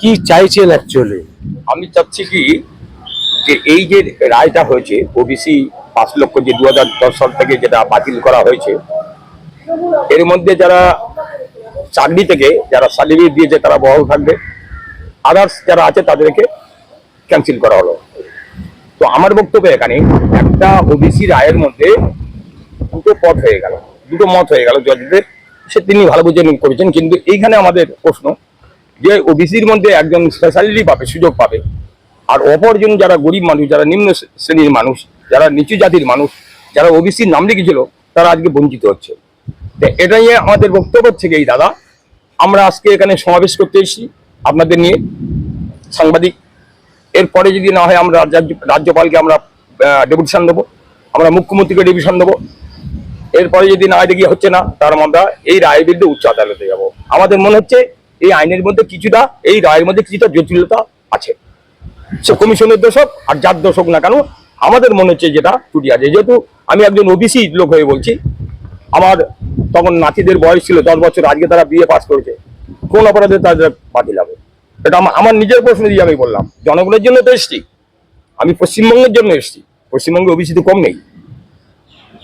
কি চাইছেন অ্যাকচুয়ালি আমি চাচ্ছি কি, যে এই যে রায়টা হয়েছে ওবিসি পাঁচ লক্ষ যে দু হাজার দশ সাল থেকে যেটা বাতিল করা হয়েছে, এর মধ্যে যারা চাকরি থেকে, যারা সার্টিফিকেট দিয়েছে তারা বহাল থাকবে। আদার্স যারা আছে তাদেরকে ক্যান্সেল করা হলো। তো আমার বক্তব্য এখানে, একটা ওবিসি রায়ের মধ্যে দুটো পথ হয়ে গেল, দুটো মত হয়ে গেল। জজদের সে তিনি ভালো বুঝে করেছেন, কিন্তু এইখানে আমাদের প্রশ্ন যে ওবিসির মধ্যে একজন স্পেশালিটি পাবে, সুযোগ পাবে। আর অপরজন যারা গরিব মানুষ, যারা নিম্ন শ্রেণির মানুষ, যারা নিচু জাতির মানুষ, যারা ওবিসির নাম লিখেছিল, তারা আজকে বঞ্চিত হচ্ছে। এটা নিয়ে আমাদের বক্তব্য থেকে এই দাদা। আমরা আজকে এখানে সমাবেশ করতে এসেছি আপনাদের নিয়ে। সাংবাদিক, এরপরে যদি না হয় আমরা রাজ্য- রাজ্যপালকে আমরা ডেপুটেশন দেবো। আমরা মুখ্যমন্ত্রীকে ডিভিশন দেবো। এরপরে যদি না দেখি হচ্ছে না, তার আমরা এই রায়ের বিরুদ্ধে উচ্চ আদালতে যাব। আমাদের মনে হচ্ছে এই আইনের মধ্যে কিছুটা, এই রায়ের মধ্যে কিছুটা জটিলতা আছে। সে কমিশনের দোষক আর যার দোষক না কেন, আমাদের মনে হচ্ছে যেটা ত্রুটি আছে। যেহেতু আমি একজন ওবিসি লোক হয়ে বলছি, আমার তখন নাতিদের বয়স ছিল দশ বছর, আজকে তারা বিয়ে পাস করেছে। কোন অপরাধে তাদের বাতিল হবে এটা আমার নিজের প্রশ্ন দিয়ে আমি বললাম, জনগণের জন্য তো এসছি। আমি পশ্চিমবঙ্গের জন্য এসছি। পশ্চিমবঙ্গে ওবিসি তো কম নেই।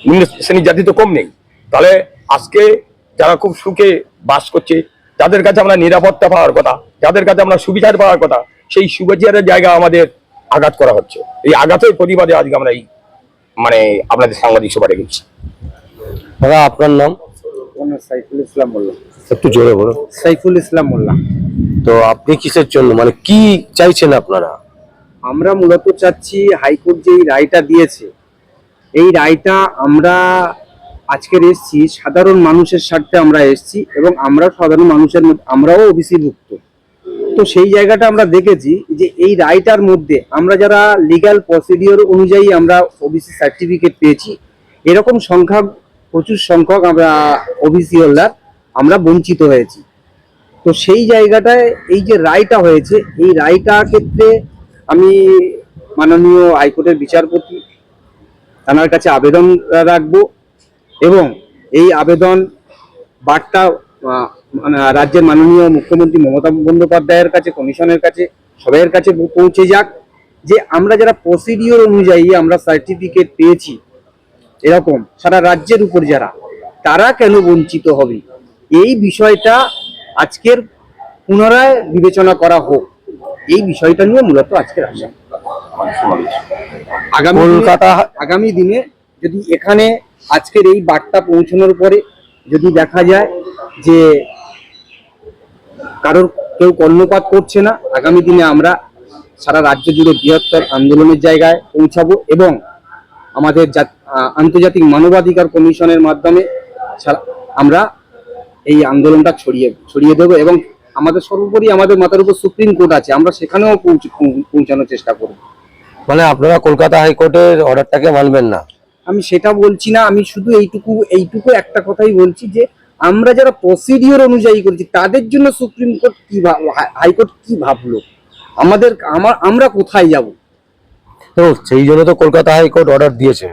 নিম্ন শ্রেণির জাতি তো কম নেই। তাহলে আজকে যারা খুব সুখে বাস করছে যাদের কাছে আমরা নিরাপত্তা পাওয়ার কথা যাদের কাছে আমরা সুবিচার পাওয়ার কথা সেই সুবিচারের জায়গা আমাদের আঘাত করা হচ্ছে। এই আঘাতের প্রতিবাদে আজকে আমরা এই মানে আপনাদের সাংবাদিক সভা রেখেছি দাদা আপনার নাম? সাইফুল ইসলাম মোল্লা। একটু জোরে বলুন। সাইফুল ইসলাম মোল্লা। তো আপনি কিসের জন্য মানে কি চাইছেন আপনারা? আমরা মূলত চাচ্ছি হাইকোর্ট যে এই রায়টা দিয়েছে এই রায়টা আমরা আজকের এসছি, সাধারণ মানুষের স্বার্থে আমরা এসছি এবং আমরা সাধারণ মানুষের মধ্যে, আমরাও ওবিসি ভুক্ত। তো সেই জায়গাটা আমরা দেখেছি যে এই রায়টার মধ্যে আমরা যারা লিগ্যাল প্রসিডিওর অনুযায়ী আমরা ওবিসি সার্টিফিকেট পেয়েছি, এরকম সংখ্যা, প্রচুর সংখ্যক আমরা ওবিসি হোল্ডার আমরা বঞ্চিত হয়েছি। তো সেই জায়গাটায় এই যে রায়টা হয়েছে, এই রায়টা ক্ষেত্রে আমি মাননীয় হাইকোর্টের বিচারপতি, তার কাছে আবেদন রাখব। এবং এই আবেদন বার্তা মানে রাজ্যের মাননীয় মুখ্যমন্ত্রী মমতা বন্দ্যোপাধ্যায়ের কাছে কমিশনের কাছে সবাইয়ের কাছে পৌঁছে যাক যে আমরা যারা প্রসিডিওর অনুযায়ী আমরা সার্টিফিকেট পেয়েছি এরকম সারা রাজ্যের উপর যারা তারা কেন বঞ্চিত হবে? এই বিষয়টা আজকের পুনরায় বিবেচনা করা হোক। এই বিষয়টা নিয়ে মূলত আজকের আসা আগামী কলকাতা আগামী দিনে যদি এখানে আজকের এই বার্তা পৌঁছানোর পরে যদি দেখা যায় যে কারোর কেউ কর্ণপাত করছে না, আগামী দিনে আমরা সারা রাজ্য জুড়ে বৃহত্তর আন্দোলনের জায়গায় পৌঁছাবো এবং আমাদের আন্তর্জাতিক মানবাধিকার কমিশনের মাধ্যমে আমরা এই আন্দোলনটা ছড়িয়ে ছড়িয়ে দেবো এবং আমাদের সর্বোপরি আমাদের মাথার উপর সুপ্রিম কোর্ট আছে, আমরা সেখানেও পৌঁছ- পৌঁছানোর চেষ্টা করব। মানে আপনারা কলকাতা হাইকোর্টের অর্ডারটাকে মানবেন না? আমি সেটা বলছি না আমি শুধু এইটুকু এইটুকু একটা কথাই বলছি যে আমরা যারা প্রসিডিওর অনুযায়ী করছি তাদের জন্য সুপ্রিম কোর্ট কি ভাব- হাই- হাইকোর্ট কি ভাবলো? আমাদের আমার আমরা কোথায় যাব? তো সেই জন্য তো কলকাতা হাইকোর্ট অর্ডার দিয়েছে।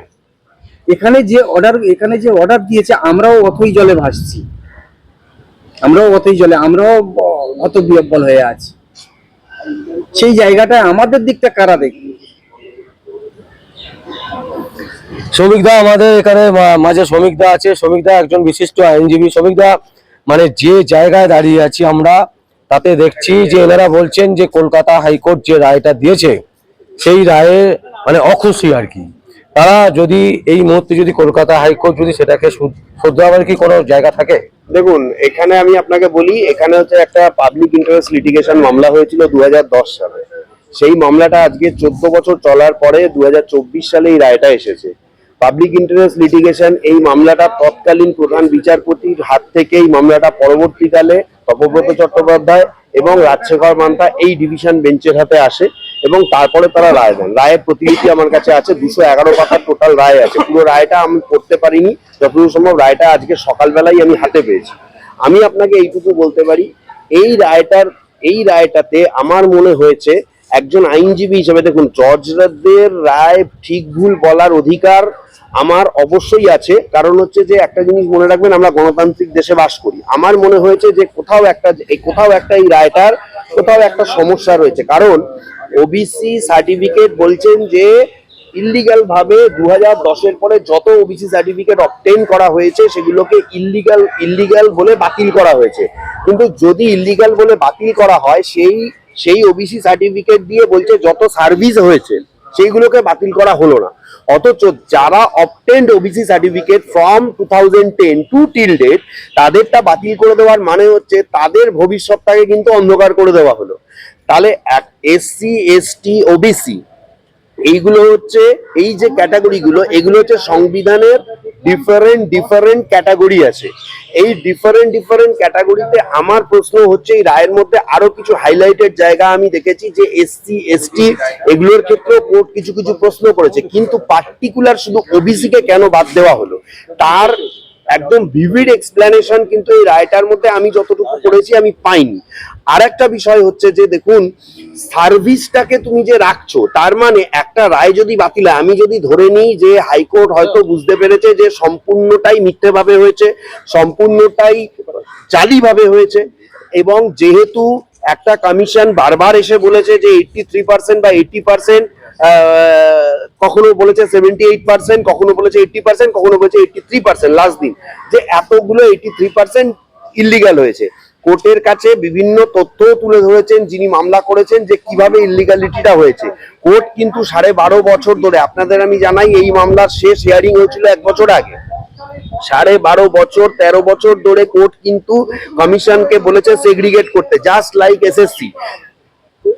এখানে যে অর্ডার এখানে যে অর্ডার দিয়েছে আমরাও অথই জলে ভাসছি। আমরাও অথই জলে আমরাও অত বিহব্বল হয়ে আছি। সেই জায়গাটায় আমাদের দিকটা কারা দেখবে? শ্রমিকদা আমাদের এখানে মাঝে শ্রমিকদা আছে, শ্রমিকদা একজন বিশিষ্ট আইনজীবী। শ্রমিকদা মানে যে জায়গায় দাঁড়িয়ে আছি আমরা, তাতে দেখছি যে এনারা বলছেন যে কলকাতা হাইকোর্ট যে রায়টা দিয়েছে, সেই রায়ে মানে অখুশি আর কি। তারা যদি এই মুহূর্তে যদি কলকাতা হাইকোর্ট যদি সেটাকে শুধ- শুধরাবার কি কোনো জায়গা থাকে? দেখুন, এখানে আমি আপনাকে বলি, এখানে হচ্ছে একটা পাবলিক ইন্টারেস্ট লিটিগেশন মামলা হয়েছিল দুই হাজার দশ সালে। সেই মামলাটা আজকে চোদ্দ বছর চলার পরে দুই হাজার চব্বিশ সালে এই রায়টা এসেছে। পাবলিক ইন্টারেস্ট লিটিগেশন এই মামলাটা তৎকালীন প্রধান বিচারপতির হাত থেকে এই মামলাটা পরবর্তীকালে তপব্রত চট্টোপাধ্যায় এবং রাজশেখর মান্তা এই ডিভিশন বেঞ্চের হাতে আসে এবং তারপরে তারা রায় দেন। রায়ের প্রতিলিপি আমার কাছে আছে, দুশো এগারো পাতার টোটাল রায় আছে। পুরো রায়টা আমি পড়তে পারিনি, যতদূর সম্ভব রায়টা আজকে সকালবেলাই আমি হাতে পেয়েছি। আমি আপনাকে এইটুকু বলতে পারি, এই রায়টার, এই রায়টাতে আমার মনে হয়েছে একজন আইনজীবী হিসেবে দেখুন, জজদের রায় ঠিক ভুল বলার অধিকার আমার অবশ্যই আছে। কারণ হচ্ছে যে একটা জিনিস মনে রাখবেন, আমরা গণতান্ত্রিক দেশে বাস করি। আমার মনে হয়েছে যে কোথাও একটা এই কোথাও একটা এই রায়টার, কোথাও একটা সমস্যা রয়েছে। কারণ ওবিসি সার্টিফিকেট বলছেন যে ইল্লিগাল ভাবে দু হাজার দশের পরে যত ওবিসি সার্টিফিকেট অবটেন করা হয়েছে, সেগুলোকে ইল্লিগাল ইল্লিগাল বলে বাতিল করা হয়েছে। কিন্তু যদি ইল্লিগাল বলে বাতিল করা হয়, সেই সেই ওবিসি সার্টিফিকেট দিয়ে বলছে যত সার্ভিস হয়েছে, সেইগুলোকে বাতিল করা হলো না। অথচ যারা obtained OBC certificate from two thousand ten to till date তাদেরটা বাতিল করে দেওয়ার মানে হচ্ছে তাদের ভবিষ্যৎটাকে কিন্তু অন্ধকার করে দেওয়া হলো। তাহলে এক এসসি এসটি ওবিসি এইগুলো হচ্ছে, এই যে ক্যাটাগরিগুলো এগুলো হচ্ছে সংবিধানের ডিফারেন্ট ডিফারেন্ট ক্যাটাগরি আছে। এই ডিফারেন্ট ডিফারেন্ট ক্যাটাগরিতে আমার প্রশ্ন হচ্ছে, এই রায়ের মধ্যে আরও কিছু হাইলাইটেড জায়গা আমি দেখেছি যে এসসি এসটি এগুলোর ক্ষেত্রে কোর্ট কিছু কিছু প্রশ্ন করেছে। কিন্তু পার্টিকুলার শুধু ওবিসি কে কেন বাদ দেওয়া হলো? তার একদম ভিভিড এক্সপ্লেনেশন কিন্তু এই রায়টার মধ্যে আমি যতটুকু পড়েছি আমি পাইনি। আর একটা বিষয় হচ্ছে যে দেখুন সার্ভিসটাকে তুমি যে রাখছো তার মানে একটা রায় যদি বাতিল হয় আমি যদি ধরে নিই যে হাইকোর্ট হয়তো বুঝতে পেরেছে যে সম্পূর্ণটাই মিথ্যেভাবে হয়েছে সম্পূর্ণটাই জালিভাবে হয়েছে এবং যেহেতু একটা কমিশন বারবার এসে বলেছে যে এইটটি থ্রি পার্সেন্ট বা এইটটি পার্সেন্ট কখনো বলেছে সেভেন্টি এইট পার্সেন্ট কখনো বলেছে এইটটি পার্সেন্ট কখনো বলেছে এইটটি থ্রি পার্সেন্ট লাস্ট দিন। যে এতগুলো এইটটি থ্রি পার্সেন্ট ইলিগাল হয়েছে। কোর্টের কাছে বিভিন্ন তথ্য তুলে ধরেছেন, যিনি মামলা করেছেন যে কীভাবে ইলিগালিটিটা হয়েছে। কোর্ট কিন্তু সাড়ে বারো বছর ধরে, আপনাদের আমি জানাই, এই মামলার শেষ হিয়ারিং হয়েছিল এক বছর আগে। সাড়ে বারো বছর, তেরো বছর ধরে কোর্ট কিন্তু কমিশনকে বলেছে সেগ্রিগেট করতে। জাস্ট লাইক এসএসসি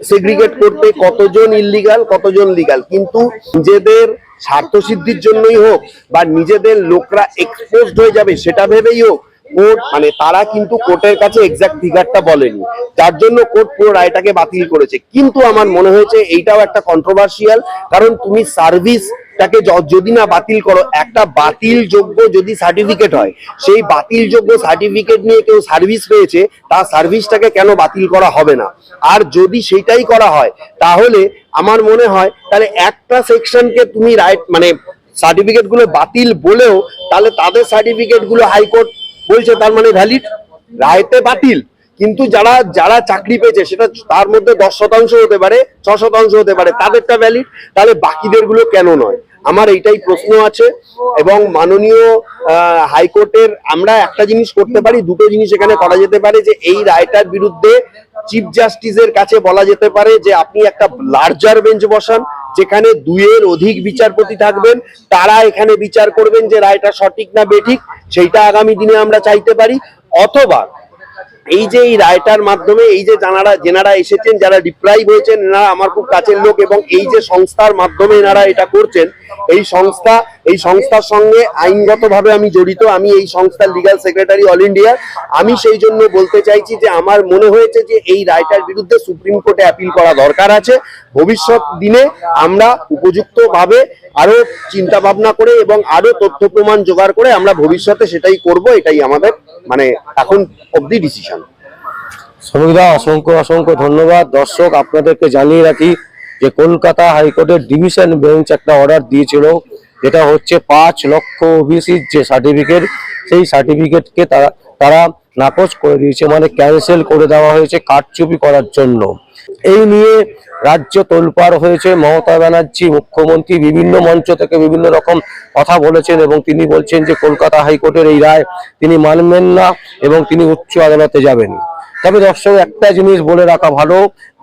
সেগ্রিগেট করতে কতজন ইলিগাল কতজন লিগাল কিন্তু নিজেদের স্বার্থ সিদ্ধির জন্যই হোক বা নিজেদের লোকরা এক্সপোজড হয়ে যাবে, সেটা ভেবেই হোক, কোর্ট মানে তারা কিন্তু কোর্টের কাছে এক্সাক্ট ফিগারটা বলেনি। যার জন্য কোর্ট পুরো রায়টাকে বাতিল করেছে। কিন্তু আমার মনে হয়েছে এইটাও একটা কন্ট্রোভার্সিয়াল কারণ তুমি সার্ভিস তাকে যদি না বাতিল করো, একটা বাতিল যোগ্য যদি সার্টিফিকেট হয়, সেই বাতিল যোগ্য সার্টিফিকেট নিয়ে কেউ সার্ভিস পেয়েছে, তার সার্ভিসটাকে কেন বাতিল করা হবে না? আর যদি সেটাই করা হয়, তাহলে আমার মনে হয়, তাহলে একটা সেকশনকে তুমি রাইট মানে সার্টিফিকেটগুলো বাতিল বলেও, তাহলে তাদের সার্টিফিকেটগুলো হাইকোর্ট বলছে তার মানে ভ্যালিড রায়তে বাতিল। কিন্তু যারা যারা চাকরি পেয়েছে, সেটা তার মধ্যে দশ শতাংশ হতে পারে, ছ শতাংশ হতে পারে, তাদেরটা ভ্যালিড তাহলে বাকিদেরগুলো কেন নয়? আমার এইটাই প্রশ্ন আছে এবং মাননীয় হাইকোর্টের আমরা একটা জিনিস করতে পারি, দুটো জিনিস এখানে করা যেতে পারে, যে এই রায়টার বিরুদ্ধে চিফ জাস্টিসের কাছে বলা যেতে পারে যে আপনি একটা লার্জার বেঞ্চ বসান, যেখানে দুইয়ের অধিক বিচারপতি থাকবেন, তারা এখানে বিচার করবেন যে রায়টা সঠিক না বেঠিক, সেইটা আগামী দিনে আমরা চাইতে পারি, অথবা এই যে এই রায়টার মাধ্যমে এই যে জানারা যেনারা এসেছেন, যারা ডিপ্রাইভ হয়েছেন, এনারা আমার খুব কাছের লোক এবং এই যে সংস্থার মাধ্যমে এনারা এটা করছেন, এই সংস্থা, এই সংস্থার সঙ্গে আইনগতভাবে আমি জড়িত, আমি এই সংস্থার লিগাল সেক্রেটারি অল ইন্ডিয়া আমি সেই জন্য বলতে চাইছি যে আমার মনে হয়েছে যে এই রায়টার বিরুদ্ধে সুপ্রিম কোর্টে অ্যাপিল করা দরকার আছে। ভবিষ্যৎ দিনে আমরা উপযুক্তভাবে আরও চিন্তা ভাবনা করে এবং আরও তথ্য প্রমাণ জোগাড় করে আমরা ভবিষ্যতে সেটাই করব, এটাই আমাদের মানে এখন অবধি ডিসিশন শ্রমিকদা অসংখ্য অসংখ্য ধন্যবাদ। দর্শক, আপনাদেরকে জানিয়ে রাখি যে কলকাতা হাইকোর্টের ডিভিশন বেঞ্চ একটা অর্ডার দিয়েছিল, যেটা হচ্ছে পাঁচ লক্ষ ওবিসির যে সার্টিফিকেট সেই সার্টিফিকেটকে তারা তারা নাকচ করে দিয়েছে মানে ক্যান্সেল করে দেওয়া হয়েছে কারচুপি করার জন্য। এই নিয়ে রাজ্য তোলপাড় হয়েছে। মমতা ব্যানার্জি, মুখ্যমন্ত্রী বিভিন্ন মঞ্চ থেকে বিভিন্ন রকম কথা বলেছেন এবং তিনি বলছেন যে, কলকাতা হাইকোর্টের এই রায় তিনি মানবেন না এবং তিনি উচ্চ আদালতে যাবেন। তবে দর্শক, একটা জিনিস বলে রাখা ভালো,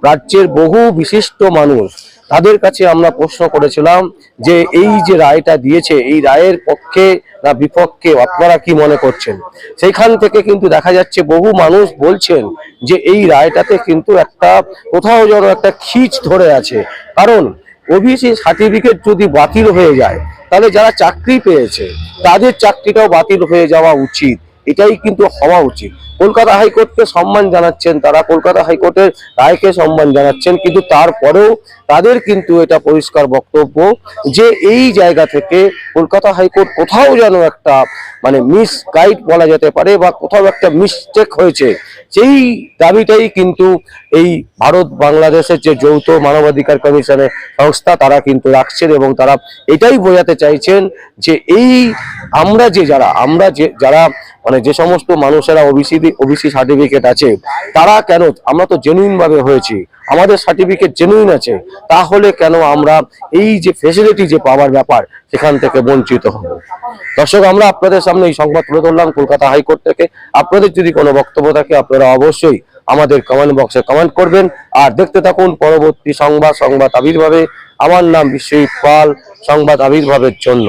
রাজ্যের বহু বিশিষ্ট মানুষ তাদের কাছে আমরা প্রশ্ন করেছিলাম যে এই যে রায়টা দিয়েছে, এই রায়ের পক্ষে না বিপক্ষে, আপনারা কি মনে করছেন? সেইখান থেকে কিন্তু দেখা যাচ্ছে বহু মানুষ বলছেন যে এই রায়টাতে কিন্তু একটা কোথাও যেন একটা খিচ ধরে আছে। কারণ ওবিসি সার্টিফিকেট যদি বাতিল হয়ে যায়, তাহলে যারা চাকরি পেয়েছে, তাদের চাকরিটাও বাতিল হয়ে যাওয়া উচিত। এটাই কিন্তু হওয়া উচিত। কলকাতা হাইকোর্টকে সম্মান জানাচ্ছেন, তারা কলকাতা হাইকোর্টের রায়কে সম্মান জানাচ্ছেন, কিন্তু তারপরেও তাদের কিন্তু এটা পরিষ্কার বক্তব্য যে এই জায়গা থেকে কলকাতা হাইকোর্ট কোথাও যেন একটা মানে মিস গাইড বলা যেতে পারে বা কোথাও একটা মিস্টেক হয়েছে, সেই দাবিটাই কিন্তু এই ভারত বাংলাদেশের যে যৌথ মানবাধিকার কমিশনের সংস্থা তারা কিন্তু রাখছেন এবং তারা এটাই বোঝাতে চাইছেন যে এই আমরা যে যারা, আমরা যে যারা মানে যে সমস্ত মানুষেরা ওবিসি ওবিসি সার্টিফিকেট আছে, তারা কেন, আমরা তো জেনুইন ভাবে হয়েছি, আমাদের সার্টিফিকেট জেনুইন আছে, তাহলে কেন আমরা এই যে ফেসিলিটি যে পাওয়ার ব্যাপার, সেখান থেকে বঞ্চিত হব? দর্শক, আমরা আপনাদের সামনে এই সংবাদ তুলে ধরলাম কলকাতা হাইকোর্ট থেকে। আপনাদের যদি কোনো বক্তব্য থাকে, আপনারা অবশ্যই আমাদের কমেন্ট বক্সে কমেন্ট করবেন। আর দেখতে থাকুন পরবর্তী সংবাদ সংবাদ আবির্ভাবে। আমার নাম বিশ্বজিৎ পাল, সংবাদ আবির্ভাবের জন্য।